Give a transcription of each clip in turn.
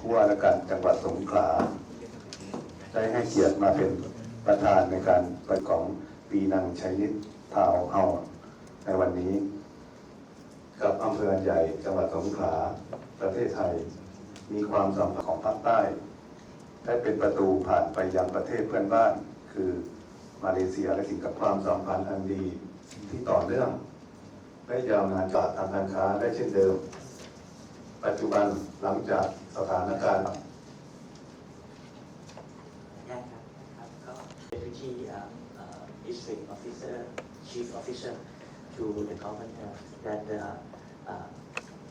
ผู้ว่าราชการจังหวัดสงขลาได้ให้เกียรติมาเป็นประธานในการเปิดของปีนังชัยนิตทาวเฮาในวันนี้ กับอำเภอใหญ่จังหวัดสงขลาประเทศไทย มีความสัมพันธ์ของภาคใต้ ได้เป็นประตูผ่านไปยังประเทศเพื่อนบ้าน คือมาเลเซียและสิงคโปร์ความสัมพันธ์อันดีที่ต่อเนื่องและยาวนานจากทางการค้าได้เช่นเดิม จจุบันหลังจากสถานการณ์ได้ครับครับก็ Deputy uh, uh, District Officer Chief Officer to the governor that the uh,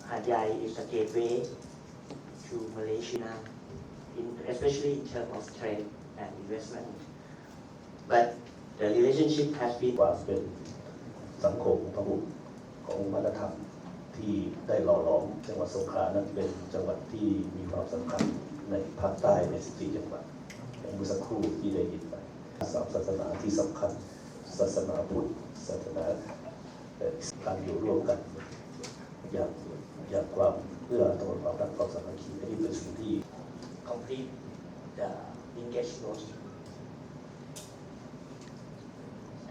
Hat Yai is a gateway to Malaysia in, especially in terms of trade and investment but the relationship has been ความเป็นสังคมพหุของวัฒนธรรม ที่ได้หล่อหลอมจังหวัดสงขลานั้นเป็นจังหวัดที่มีความสำคัญในภาคใต้ใน14จังหวัดอย่างเมื่อสักครู่ที่ได้ยินไปสามศาสนาที่สำคัญ ศาสนาพุทธศาสนาการอยู่ร่วมกันอย่างอย่างความเอื้ออาทรความรักความสามัคคีนี่เป็นสิ่งที่ complete the linkage road.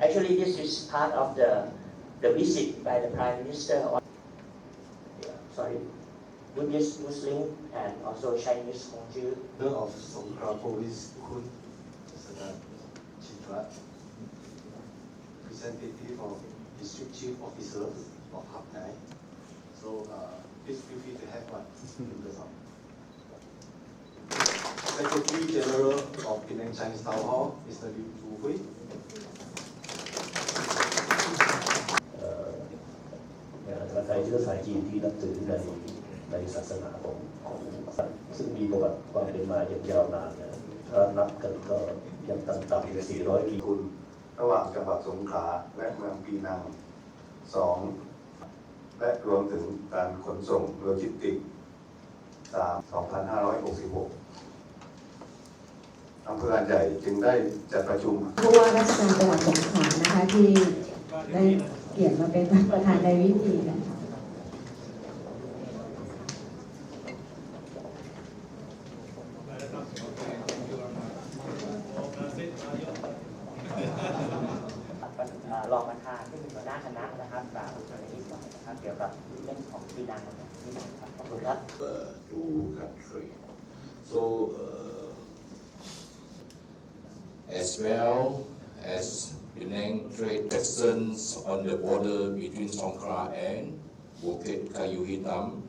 Actually, this is part of the, the visit by the Prime Minister on, sorry, Buddhist, Muslim, and also Chinese Hongju. Leader of Songkra Police Kun Chitra, representative of District Chief Officer of Hap So uh, please feel free to have one. Of- Secretary General of Penang Chinese Town Hall, Mr. Liu Hui. เชื้อสายจีนที่นับถือในในศาสนาของของซึ่งมีประวัติความเป็นมาอย่างยาวนานนะถ้านับกันก็ยังต่ำๆ400 ปีคุณระหว่างจังหวัดสงขลาและเมืองปีนังสองและรวมถึงการขนส่งโลจิสติกส์สาม2566อำเภอหาดใหญ่จึงได้จัดประชุมผู้ว่าราชการจังหวัดสงขลานะคะที่ได้เกียรติมาเป็นประธานในวิธีนะคะ เอ่อ รองประธานที่เป็นหัวหน้าคณะนะครับกล่าวในนิดหน่อยนะครับเกี่ยวกับเรื่องของปีนังนิดหนครับขอบคุณครับ uh, two country. So uh, as well as Penang trade presence on the border between Songkla and Bukit Kayu Hitam